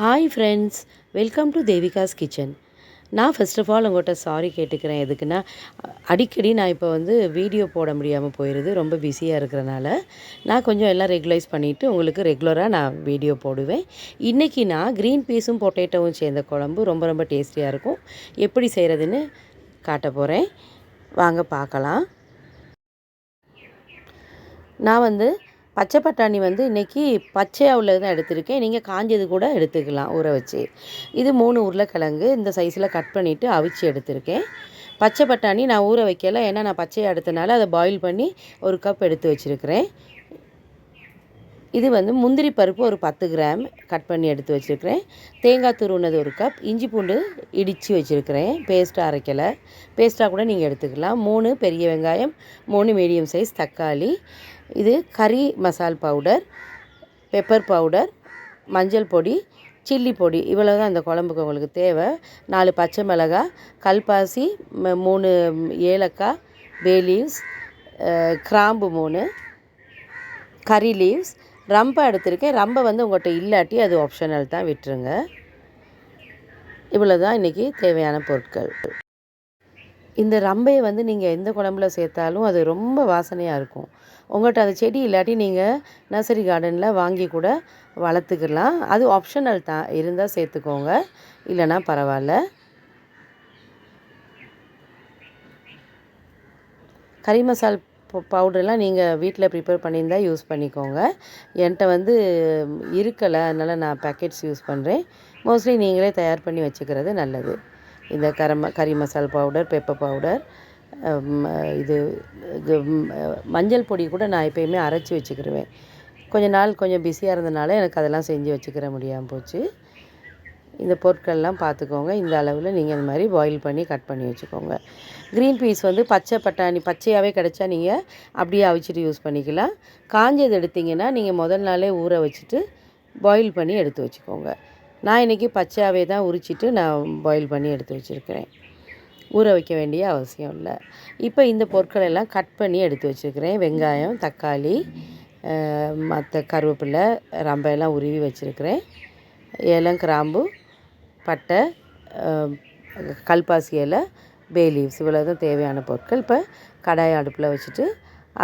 Hi friends welcome to Devika's kitchen நான் first of all உங்கள்கிட்ட sorry கேட்டுக்கிறேன். எதுக்குன்னா அடிக்கடி நான் இப்போ வந்து வீடியோ போட முடியாமல் போயிடுது ரொம்ப பிஸியாக இருக்கிறனால நான் கொஞ்சம் எல்லாம் ரெகுலைஸ் பண்ணிவிட்டு உங்களுக்கு ரெகுலராக நான் வீடியோ போடுவேன். இன்றைக்கி நான் க்ரீன் பீஸும் பொட்டேட்டோவும் சேர்ந்த குழம்பு ரொம்ப ரொம்ப டேஸ்டியாக இருக்கும். எப்படி செய்கிறதுன்னு காட்ட போகிறேன் வாங்க பார்க்கலாம். நான் வந்து பச்சை பட்டாணி வந்து இன்றைக்கி பச்சையாக உள்ளது தான் எடுத்திருக்கேன். நீங்கள் காஞ்சது கூட எடுத்துக்கலாம் ஊற வச்சு. இது மூணு உருளைக்கிழங்கு இந்த சைஸில் கட் பண்ணிவிட்டு அவிச்சு எடுத்திருக்கேன். பச்சை பட்டாணி நான் ஊற வைக்கல ஏன்னா நான் பச்சையாக எடுத்தனால அதை பாயில் பண்ணி ஒரு கப் எடுத்து வச்சுருக்கிறேன். இது வந்து முந்திரி பருப்பு ஒரு பத்து கிராம் கட் பண்ணி எடுத்து வச்சுருக்கிறேன். தேங்காய் துருவினது ஒரு கப் இஞ்சி பூண்டு இடித்து வச்சுருக்கிறேன். பேஸ்ட்டாக அரைக்கலை. பேஸ்ட்டாக கூட நீங்கள் எடுத்துக்கலாம். மூணு பெரிய வெங்காயம் மூணு மீடியம் சைஸ் தக்காளி இது கறி மசால் பவுடர் பெப்பர் பவுடர் மஞ்சள் பொடி சில்லி பொடி. இவ்வளோ தான் இந்த குழம்புக்கு உங்களுக்கு தேவை. நாலு பச்சை மிளகாய் கல்பாசி மூணு ஏலக்காய் பே லீவ்ஸ் கிராம்பு மூணு கறி லீவ்ஸ் ரம்பை எடுத்திருக்கேன். ரம்பை வந்து உங்கள்கிட்ட இல்லாட்டி அது ஆப்ஷனல் தான் விட்டுருங்க. இவ்வளோ தான் இன்றைக்கி தேவையான பொருட்கள். இந்த ரம்பையை வந்து நீங்கள் எந்த குழம்புல சேர்த்தாலும் அது ரொம்ப வாசனையாக இருக்கும். உங்கள்கிட்ட அந்த செடி இல்லாட்டி நீங்கள் நர்சரி கார்டனில் வாங்கி கூட வளர்த்துக்கலாம். அது ஆப்ஷனல் தான் இருந்தால் சேர்த்துக்கோங்க. இல்லைன்னா பரவாயில்ல. கறி மசால் பவுடர்லாம் நீங்கள் வீட்டில் ப்ரிப்பேர் பண்ணியிருந்தால் யூஸ் பண்ணிக்கோங்க. என்கிட்ட வந்து இருக்கலை அதனால் நான் பேக்கெட்ஸ் யூஸ் பண்ணுறேன் மோஸ்ட்லி நீங்களே தயார் பண்ணி வச்சுக்கிறது நல்லது. இந்த கரம் கறி மசால் பவுடர் பெப்பர் பவுடர் இது இது மஞ்சள் பொடி கூட நான் எப்பயுமே அரைச்சி வச்சுக்கிருவேன். கொஞ்ச நாள் கொஞ்சம் பிஸியாக இருந்தனால எனக்கு அதெல்லாம் செஞ்சு வச்சுக்கிற முடியாமல் போச்சு. இந்த பொருட்கள்லாம் பார்த்துக்கோங்க இந்த அளவில் நீங்கள் இந்த மாதிரி பாயில் பண்ணி கட் பண்ணி வச்சுக்கோங்க. க்ரீன் பீஸ் வந்து பச்சை பட்டாணி பச்சையாகவே கிடச்சா நீங்கள் அப்படியே அவிச்சிட்டு யூஸ் பண்ணிக்கலாம். காஞ்சது எடுத்திங்கன்னா நீங்கள் முதல் நாளே ஊற வச்சுட்டு பாயில் பண்ணி எடுத்து வச்சுக்கோங்க. நான் இன்றைக்கி பச்சையாகவே தான் உரிச்சிட்டு நான் பாயில் பண்ணி எடுத்து வச்சுருக்கிறேன். ஊற வைக்க வேண்டிய அவசியம் இல்லை. இப்போ இந்த பொருட்கள் எல்லாம் கட் பண்ணி எடுத்து வச்சுருக்கிறேன். வெங்காயம் தக்காளி மற்ற கருவேப்பிலை ரம்பையெல்லாம் உருவி வச்சுருக்கிறேன். ஏலம் கிராம்பு பட்டை கல்பாசி இலை பே லீவ்ஸ் இவ்வளோ தான் தேவையான பொருட்கள். இப்போ கடாய் அடுப்பில் வச்சுட்டு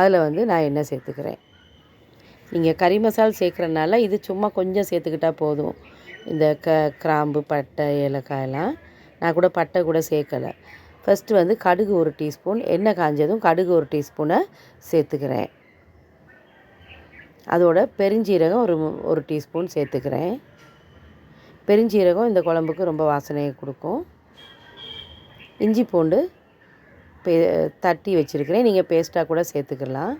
அதில் வந்து நான் எண்ணெய் சேர்த்துக்கிறேன். நீங்கள் கறி மசால் சேர்க்குறனால இது சும்மா கொஞ்சம் சேர்த்துக்கிட்டால் போதும். இந்த க கிராம்பு பட்டை ஏலக்காயெல்லாம் நான் கூட பட்டை கூட சேர்க்கலை. ஃபஸ்ட்டு வந்து கடுகு ஒரு டீஸ்பூன் எண்ணெய் காஞ்சதும் கடுகு ஒரு டீஸ்பூனை சேர்த்துக்கிறேன். அதோட பெருஞ்சீரகம் ஒரு ஒரு டீஸ்பூன் சேர்த்துக்கிறேன். பெருஞ்சீரகம் இந்த குழம்புக்கு ரொம்ப வாசனையை கொடுக்கும். இஞ்சி பூண்டு பே தட்டி வச்சுருக்கிறேன். நீங்கள் பேஸ்ட்டாக கூட சேர்த்துக்கலாம்.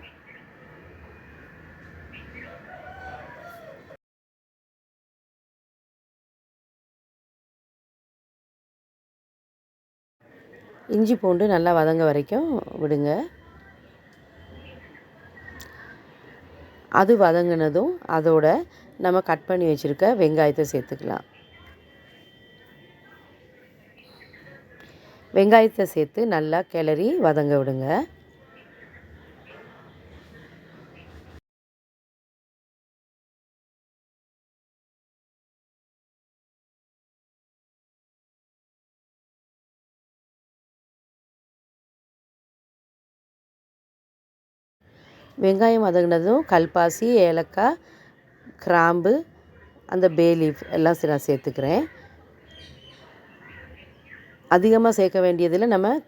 இஞ்சி பூண்டு நல்லா வதங்க வரைக்கும் விடுங்க. அது வதங்கினதும் அதோட நம்ம கட் பண்ணி வச்சுருக்க வெங்காயத்தை சேர்த்துக்கலாம். வெங்காயத்தை சேர்த்து நல்லா கிளறி வதங்க விடுங்க. வெங்காயம் வதங்கினதும் கல்பாசி ஏலக்காய் கிராம்பு அந்த பே லீஃப் எல்லாம் நான் சேர்த்துக்கிறேன். அதிகமாக சேர்க்க வேண்டியதில் நம்ம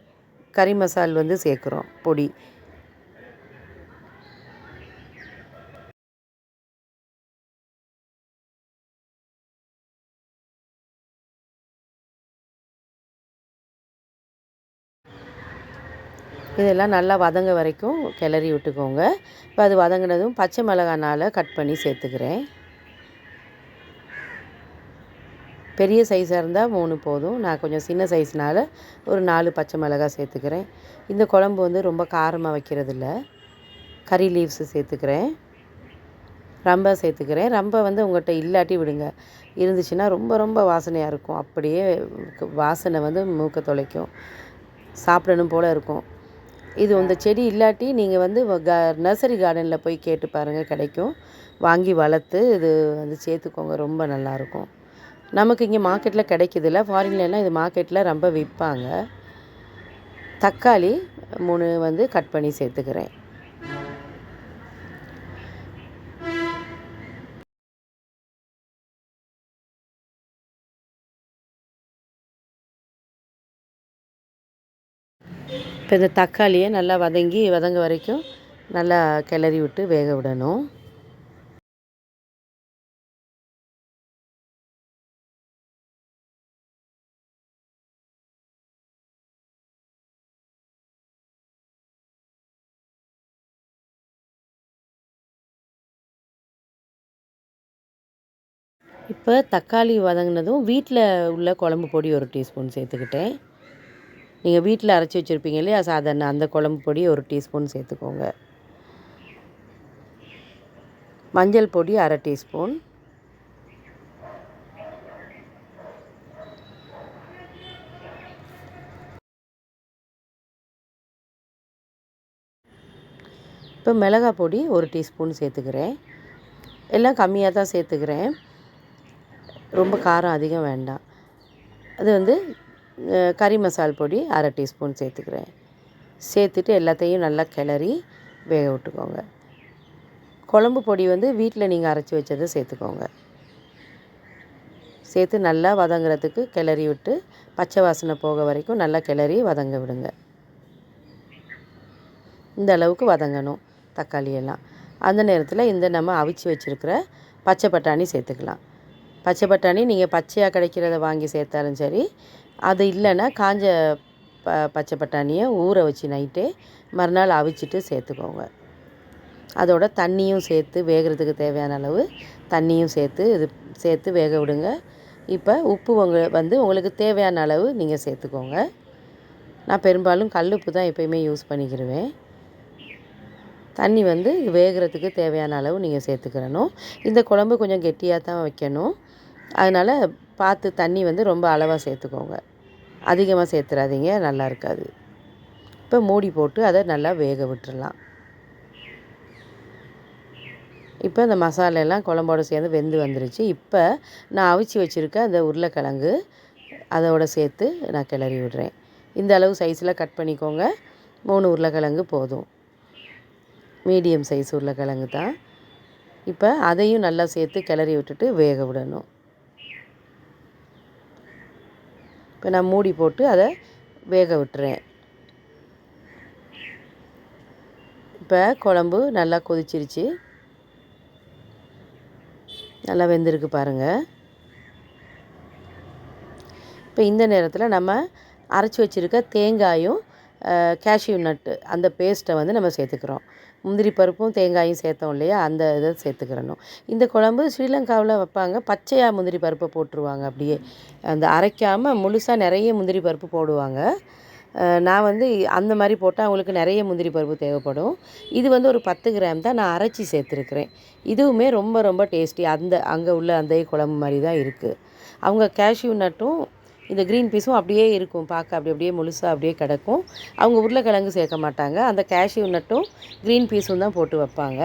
கறி மசால் வந்து சேர்க்குறோம் பொடி. இதெல்லாம் நல்லா வதங்க வரைக்கும் கிளறி விட்டுக்கோங்க. இப்போ அது வதங்கினதும் பச்சை மிளகானால் கட் பண்ணி சேர்த்துக்கிறேன். பெரிய சைஸாக இருந்தால் மூணு போதும். நான் கொஞ்சம் சின்ன சைஸ்னால் ஒரு நாலு பச்சை மிளகாய் சேர்த்துக்கிறேன். இந்த குழம்பு வந்து ரொம்ப காரமாக வைக்கிறதில்ல. கறி லீவ்ஸு சேர்த்துக்கிறேன். ரம்பை சேர்த்துக்கிறேன். ரம்பை வந்து உங்கள்கிட்ட இல்லாட்டி விடுங்க. இருந்துச்சுன்னா ரொம்ப ரொம்ப வாசனையாக இருக்கும். அப்படியே வாசனை வந்து மூக்க தொலைக்கும். சாப்பிடணும் போல் இருக்கும். இது இந்த செடி இல்லாட்டி நீங்கள் வந்து க நர்சரி கார்டனில் போய் கேட்டு பாருங்கள் கிடைக்கும். வாங்கி வளர்த்து இது வந்து சேர்த்துக்கோங்க ரொம்ப நல்லாயிருக்கும் நமக்கு இங்கே மார்க்கெட்டில் கிடைக்குதுல்ல ஃபாரின்லலாம் இது மார்க்கெட்டில் ரொம்ப விற்பாங்க தக்காளி மூணு வந்து கட் பண்ணி சேர்த்துக்கிறேன். இப்போ இந்த தக்காளியை நல்லா வதங்கி வதங்க வரைக்கும் நல்லா கிளறி விட்டு வேக விடணும். இப்போ தக்காளி வதங்கினதும் வீட்டில் உள்ள குழம்பு பொடி ஒரு டீஸ்பூன் சேர்த்துக்கிட்டேன். நீங்கள் வீட்டில் அரைச்சி வச்சுருப்பீங்க இல்லையா? சாதாரண அந்த குழம்பு பொடி ஒரு டீஸ்பூன் சேர்த்துக்கோங்க. மஞ்சள் பொடி அரை டீஸ்பூன். இப்போ மிளகாய் பொடி ஒரு டீஸ்பூன் சேர்த்துக்கிறேன். எல்லாம் கம்மியாக தான் சேர்த்துக்கிறேன். ரொம்ப காரம் அதிகம் வேண்டாம். அது வந்து கறி மசால் பொடி அரை டீஸ்பூன் சேர்த்துக்கிறேன். சேர்த்துட்டு எல்லாத்தையும் நல்லா கிளறி வேக விட்டுக்கோங்க. குழம்பு பொடி வந்து வீட்டில் நீங்கள் அரைச்சி வச்சதை சேர்த்துக்கோங்க. சேர்த்து நல்லா வதங்குறதுக்கு கிளறி விட்டு பச்சை வாசனை போக வரைக்கும் நல்லா கிளறி வதங்க விடுங்க. இந்த அளவுக்கு வதங்கணும் தக்காளியெல்லாம் அந்த நேரத்தில் இந்த நம்ம அவிச்சு வச்சுருக்கிற பச்சை பட்டாணி சேர்த்துக்கலாம். பச்சை பட்டாணி நீங்கள் பச்சையாக கிடைக்கிறத வாங்கி சேர்த்தாலும் சரி அது இல்லைன்னா காஞ்ச ப பச்சை பட்டாணியை ஊற வச்சு நைட்டே மறுநாள் அவிச்சிட்டு சேர்த்துக்கோங்க. அதோட தண்ணியும் சேர்த்து வேகிறதுக்கு தேவையான அளவு தண்ணியும் சேர்த்து இது சேர்த்து வேக விடுங்க. இப்போ உப்பு உங்க வந்து உங்களுக்கு தேவையான அளவு நீங்கள் சேர்த்துக்கோங்க. நான் பெரும்பாலும் கல் உப்பு தான் எப்போயுமே யூஸ் பண்ணிக்கிடுவேன் தண்ணி வந்து வேகிறதுக்கு தேவையான அளவு நீங்கள் சேர்த்துக்கிறணும் இந்த குழம்பு கொஞ்சம் கெட்டியாக தான் வைக்கணும். அதனால் பார்த்து தண்ணி வந்து ரொம்ப அளவாக சேர்த்துக்கோங்க. அதிகமாக சேர்த்துறாதீங்க நல்லா இருக்காது. இப்போ மூடி போட்டு அதை நல்லா வேக விட்டுறலாம். இப்போ இந்த மசாலெல்லாம் குழம்போட சேர்ந்து வெந்து வந்துருச்சு. இப்போ நான் அவிச்சு வச்சுருக்க அந்த உருளைக்கிழங்கு அதோட சேர்த்து நான் கிளறி விடுறேன். இந்த அளவு சைஸில் கட் பண்ணிக்கோங்க. மூணு உருளைக்கிழங்கு போதும். மீடியம் சைஸ் உருளைக்கிழங்கு தான். இப்போ அதையும் நல்லா சேர்த்து கிளறி விட்டுட்டு வேக விடணும். இப்போ நான் மூடி போட்டு அதை வேக விட்டுறேன். இப்போ குழம்பு நல்லா கொதிச்சிருச்சு. நல்லா வெந்திருக்கு பாருங்கள் இப்போ இந்த நேரத்தில் நம்ம அரைச்சி வச்சுருக்க தேங்காயும் கேஷ்யூ நட்டு அந்த பேஸ்ட்டை வந்து நம்ம சேர்த்துக்கிறோம். முந்திரி பருப்பும் தேங்காயும் சேர்த்தோம் இல்லையா? அந்த இதை சேர்த்துக்கிறணும். இந்த குழம்பு ஸ்ரீலங்காவில் வைப்பாங்க. பச்சையாக முந்திரி பருப்பை போட்டுருவாங்க அப்படியே. அந்த அரைக்காமல் முழுசாக நிறைய முந்திரி பருப்பு போடுவாங்க. நான் வந்து அந்த மாதிரி போட்டால் அவங்களுக்கு நிறைய முந்திரி பருப்பு தேவைப்படும். இது வந்து ஒரு பத்து கிராம் தான் நான் அரைச்சி சேர்த்துருக்குறேன். இதுவுமே ரொம்ப ரொம்ப டேஸ்டி. அந்த அங்கே உள்ள அந்த குழம்பு மாதிரி தான் இருக்குது அவங்க கேஷ்யூ நட்டும் இந்த க்ரீன் பீஸும் அப்படியே இருக்கும். பார்க்க அப்படி அப்படியே முழுசாக அப்படியே கிடக்கும். அவங்க உருளைக்கிழங்கு சேர்க்க மாட்டாங்க. அந்த கேஷ்யூ நட்டும் க்ரீன் பீஸும் தான் போட்டு வைப்பாங்க.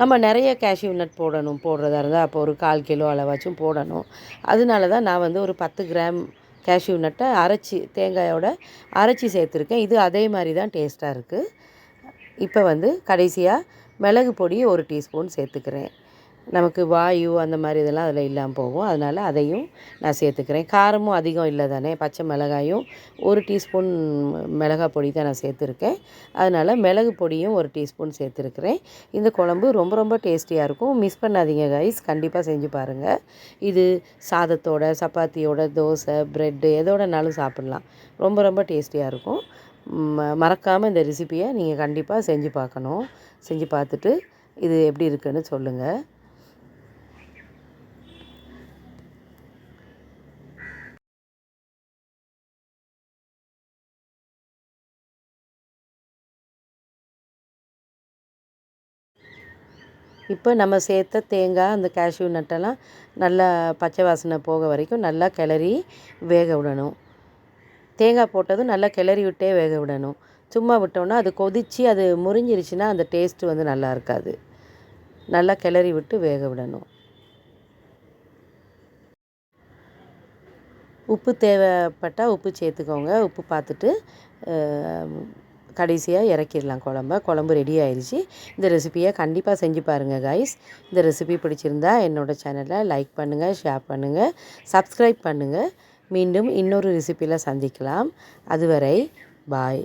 நம்ம நிறைய கேஷ்யூ நட் போடணும். போடுறதா இருந்தால் அப்போ ஒரு கால் கிலோ அளவாச்சும் போடணும். அதனால தான் நான் வந்து ஒரு பத்து கிராம் கேஷ்யூ நட்டை அரைச்சி தேங்காயோட அரைச்சி சேர்த்துருக்கேன். இது அதே மாதிரி தான் டேஸ்ட்டாக இருக்குது இப்போ வந்து கடைசியாக மிளகு பொடி ஒரு டீஸ்பூன் சேர்த்துக்கிறேன். நமக்கு வாயு அந்த மாதிரி இதெல்லாம் அதில் இல்லாமல் போகும். அதனால் அதையும் நான் சேர்த்துக்கிறேன். காரமும் அதிகம் இல்லை தானே? பச்சை மிளகாயும் ஒரு டீஸ்பூன் மிளகாய் பொடி தான் நான் சேர்த்துருக்கேன். அதனால் மிளகு பொடியும் ஒரு டீஸ்பூன் சேர்த்துருக்கிறேன். இந்த குழம்பு ரொம்ப ரொம்ப டேஸ்டியாக இருக்கும். மிஸ் பண்ணாதீங்க கைஸ் கண்டிப்பாக செஞ்சு பாருங்கள் இது சாதத்தோட சப்பாத்தியோட தோசை ப்ரெட்டு எதோடனாலும் சாப்பிட்லாம். ரொம்ப ரொம்ப டேஸ்டியாக இருக்கும். மறக்காமல் இந்த ரெசிப்பியை நீங்கள் கண்டிப்பாக செஞ்சு பார்க்கணும். செஞ்சு பார்த்துட்டு இது எப்படி இருக்குன்னு சொல்லுங்கள் இப்போ நம்ம சேர்த்த தேங்காய் அந்த கேஷ்யூ நட்டெல்லாம் நல்லா பச்சை வாசனை போக வரைக்கும் நல்லா கிளறி வேக விடணும். தேங்காய் போட்டதும் நல்லா கிளறி விட்டே வேக விடணும். சும்மா விட்டோன்னா அது கொதித்து அது முறிஞ்சிருச்சுன்னா அந்த டேஸ்ட்டு வந்து நல்லா இருக்காது. நல்லா கிளறி விட்டு வேக விடணும். உப்பு தேவைப்பட்டால் உப்பு சேர்த்துக்கோங்க. உப்பு பார்த்துட்டு கடைசியாக இறக்கிடலாம் குழம்ப. குழம்பு ரெடி ஆயிடுச்சு இந்த ரெசிபியை கண்டிப்பாக செஞ்சு பாருங்கள் கைஸ் இந்த ரெசிபி பிடிச்சிருந்தா என்னோடய சேனலை லைக் பண்ணுங்கள் ஷேர் பண்ணுங்கள் சப்ஸ்கிரைப் பண்ணுங்கள் மீண்டும் இன்னொரு ரெசிப்பியில் சந்திக்கலாம். அதுவரை பாய்